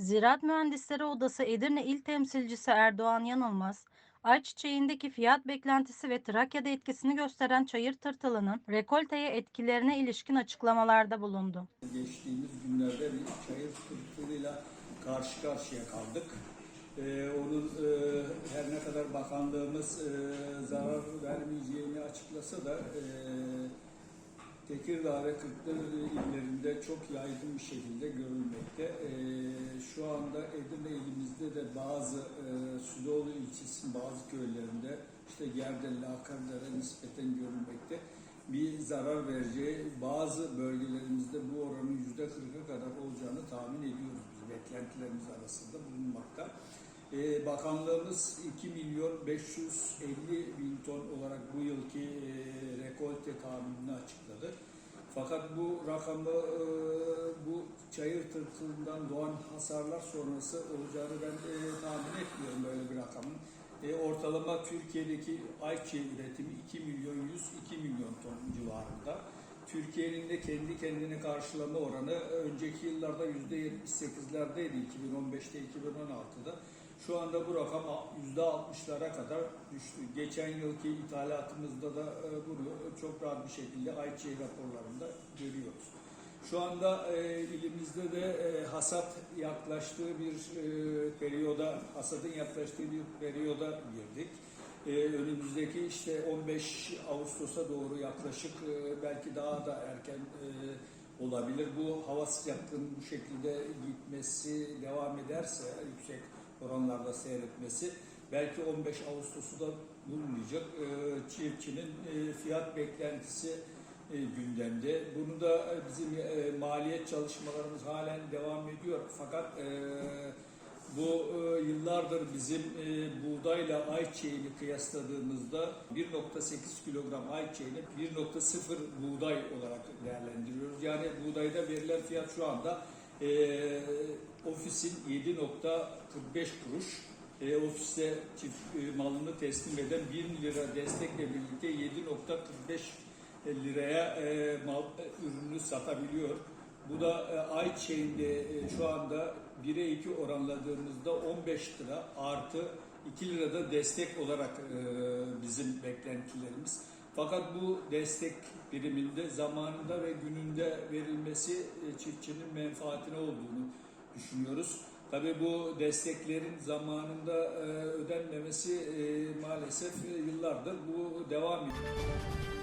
Ziraat Mühendisleri Odası Edirne İl Temsilcisi Erdoğan Yanılmaz, ayçiçeğindeki fiyat beklentisi ve Trakya'da etkisini gösteren çayır tırtılının rekolteye etkilerine ilişkin açıklamalarda bulundu. Geçtiğimiz günlerde bir çayır tırtılıyla karşı karşıya kaldık. Ee, onun e, her ne kadar bakanlığımız e, zarar vermeyeceğini açıklasa da e, Tekirdağ ve Kırklareli illerinde çok yaygın bir şekilde görülmekte. E, Edirne ilimizde de bazı e, Sudoğlu ilçesinin bazı köylerinde işte Gerdelli, Akarlar'a nispeten görülmekte. Bir zarar vereceği bazı bölgelerimizde bu oranın yüzde 40'a kadar olacağını tahmin ediyoruz biz. Beklentilerimiz arasında bulunmakta. Ee, bakanlığımız 2 milyon 550 bin ton olarak bu yılki e, rekolte tahminini açıkladı. Fakat bu rakamı e, bu çayır tırtılından doğan hasarlar sonrası olacağını ben e, tahmin etmiyorum böyle bir rakamın. E, ortalama Türkiye'deki ayçiçeği üretimi 2 milyon 100 2 milyon ton civarında. Türkiye'nin de kendi kendini karşılama oranı önceki yıllarda %78'lerdeydi 2015'te 2016'da. Şu anda bu rakam %60'lara kadar düştü. Geçen yılki ithalatımızda da e, bunu çok rahat bir şekilde ayçiçeği raporlarında görüyoruz. Şu anda e, ilimizde de e, hasat yaklaştığı bir e, periyoda, hasadın yaklaştığı bir periyoda girdik. E, önümüzdeki işte 15 Ağustos'a doğru yaklaşık e, belki daha da erken e, olabilir. Bu hava sıcaklığının bu şekilde gitmesi devam ederse yüksek oranlarda seyretmesi belki 15 Ağustos'u da bulmayacak. E, çiftçinin e, fiyat beklentisi e, gündemde. Bunu da e, bizim e, maliyet çalışmalarımız halen devam ediyor. Fakat e, bu yıllardır bizim buğdayla ayçiçeğini kıyasladığımızda 1.8 kilogram ayçiçeğini 1.0 buğday olarak değerlendiriyoruz. Yani buğdayda verilen fiyat şu anda ofisin 7.45 kuruş e, ofiste çift e, malını teslim eden 1 lira destekle birlikte 7.45 liraya e, mal e, ürünü satabiliyor. Bu da e, ayçiçeğinde e, şu anda 1'e 2 oranladığımızda 15 lira artı 2 lirada destek olarak e, bizim beklentilerimiz. Fakat bu destek biriminde zamanında ve gününde verilmesi e, çiftçinin menfaatine olduğunu düşünüyoruz. Tabii bu desteklerin zamanında e, ödenmemesi e, maalesef e, yıllardır bu devam ediyor.